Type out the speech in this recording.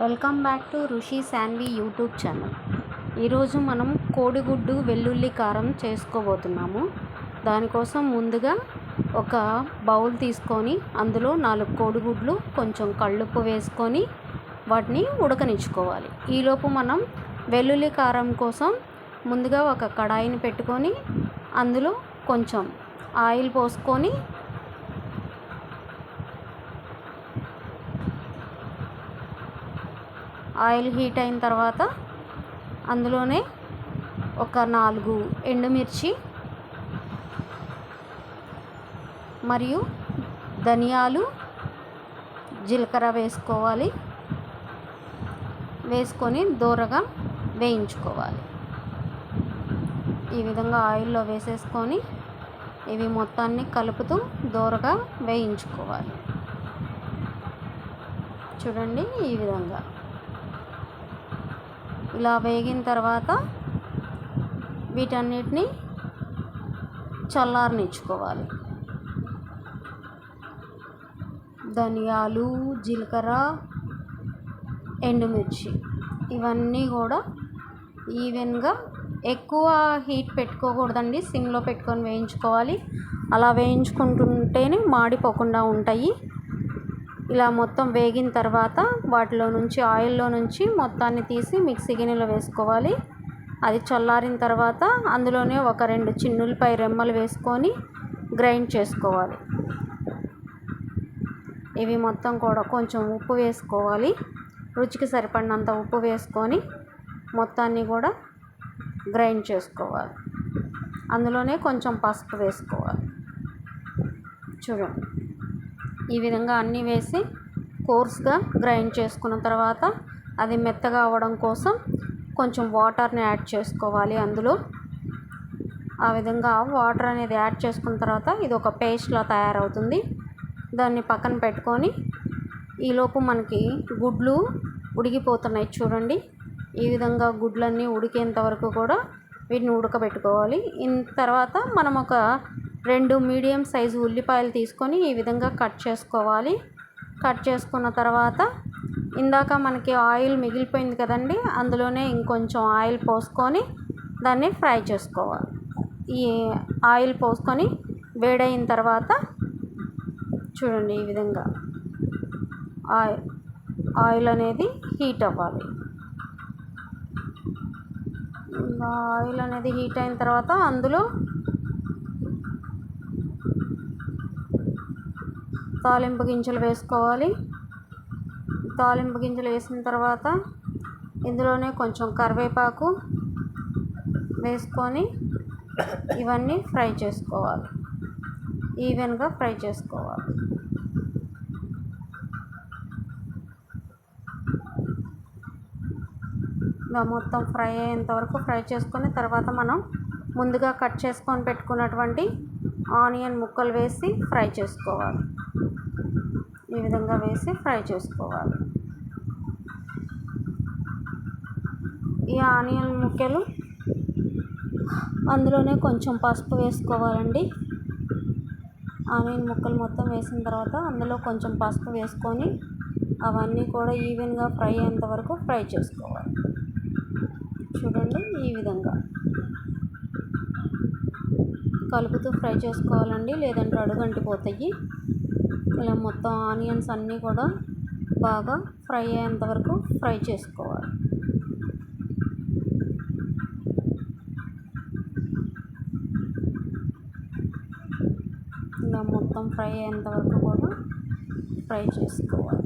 Welcome back to Rushi Shanvi YouTube channel. ఈరోజు మనం కోడిగుడ్డు వెల్లుల్లి కారం చేసుకోబోతున్నాము. దానికోసం ముందుగా ఒక బౌల్ తీసుకొని అందులో నాలుగు కోడిగుడ్లు కొంచెం కళ్ళుప్పు వేసుకొని వాటిని ఉడకనిచ్చుకోవాలి. ఈలోపు మనం వెల్లుల్లి కారం కోసం ముందుగా ఒక కడాయిని పెట్టుకొని అందులో కొంచెం ఆయిల్ పోసుకొని ఆయిల్ హీట్ అయిన తర్వాత అందులోనే ఒక నాలుగు ఎండుమిర్చి మరియు ధనియాలు జీలకర్ర వేసుకోవాలి. వేసుకొని దూరగా వేయించుకోవాలి. ఈ విధంగా ఆయిల్లో వేసేసుకొని ఇవి మొత్తాన్ని కలుపుతూ దూరగా వేయించుకోవాలి. చూడండి ఈ విధంగా. ఇలా వేగిన తర్వాత వీటన్నిటిని చల్లారనిచ్చుకోవాలి. ధనియాలు జీలకర్ర ఎండుమిర్చి ఇవన్నీ కూడా ఈవెన్గా ఎక్కువ హీట్ పెట్టుకోకూడదండి. సిమ్లో పెట్టుకొని వేయించుకోవాలి. అలా వేయించుకుంటుంటేనే మాడిపోకుండా ఉంటాయి. ఇలా మొత్తం వేగిన తర్వాత వాటిలో నుంచి ఆయిల్లో నుంచి మొత్తాన్ని తీసి మిక్సీ గిన్నెలో వేసుకోవాలి. అది చల్లారిన తర్వాత అందులోనే ఒక రెండు చిన్నులపై రెమ్మలు వేసుకొని గ్రైండ్ చేసుకోవాలి. ఇవి మొత్తం కూడా కొంచెం ఉప్పు వేసుకోవాలి. రుచికి సరిపడినంత ఉప్పు వేసుకొని మొత్తాన్ని కూడా గ్రైండ్ చేసుకోవాలి. అందులోనే కొంచెం పసుపు వేసుకోవాలి. చూడండి. ఈ విధంగా అన్నీ వేసి కోర్స్గా గ్రైండ్ చేసుకున్న తర్వాత అది మెత్తగా అవ్వడం కోసం కొంచెం వాటర్ని యాడ్ చేసుకోవాలి అందులో. ఆ విధంగా వాటర్ అనేది యాడ్ చేసుకున్న తర్వాత ఇది ఒక పేస్ట్లా తయారవుతుంది. దాన్ని పక్కన పెట్టుకొని ఈలోపు మనకి గుడ్లు ఉడికిపోతున్నాయి చూడండి. ఈ విధంగా గుడ్లన్నీ ఉడికేంత వరకు కూడా వీటిని ఉడకబెట్టుకోవాలి. ఇన్ తర్వాత మనం ఒక రెండు మీడియం సైజు ఉల్లిపాయలు తీసుకొని ఈ విధంగా కట్ చేసుకోవాలి. కట్ చేసుకున్న తర్వాత ఇందాక మనకి ఆయిల్ మిగిలిపోయింది కదండి అందులోనే ఇంకొంచెం ఆయిల్ పోసుకొని దాన్ని ఫ్రై చేసుకోవాలి. ఈ ఆయిల్ పోసుకొని వేడైన తర్వాత చూడండి ఈ విధంగా ఆయిల్ ఆయిల్ అనేది హీట్ అవ్వాలి. ఆయిల్ అనేది హీట్ అయిన తర్వాత అందులో తాలింపు గింజలు వేసుకోవాలి. తాలింపు గింజలు వేసిన తర్వాత ఇందులోనే కొంచెం కరివేపాకు వేసుకొని ఇవన్నీ ఫ్రై చేసుకోవాలి. ఈవెన్గా ఫ్రై చేసుకోవాలి. ఇలా మొత్తం ఫ్రై అయ్యేంత వరకు ఫ్రై చేసుకొని తర్వాత మనం ముందుగా కట్ చేసుకొని పెట్టుకున్నటువంటి ఆనియన్ ముక్కలు వేసి ఫ్రై చేసుకోవాలి. ఈ విధంగా వేసి ఫ్రై చేసుకోవాలి. ఈ ఆనియన్ ముక్కలు అందులోనే కొంచెం పసుపు వేసుకోవాలండి. ఆనియన్ ముక్కలు మొత్తం వేసిన తర్వాత అందులో కొంచెం పసుపు వేసుకొని అవన్నీ కూడా ఈవెన్గా ఫ్రై అయ్యేంత వరకు ఫ్రై చేసుకోవాలి. చూడండి ఈ విధంగా. కలుపుతూ ఫ్రై చేసుకోవాలండి లేదంటే అడుగంటిపోతాయి. ఇలా మొత్తం ఆనియన్స్ అన్నీ కూడా బాగా ఫ్రై అయ్యేంత వరకు ఫ్రై చేసుకోవాలి. ఇలా మొత్తం ఫ్రై అయ్యేంత వరకు కూడా ఫ్రై చేసుకోవాలి.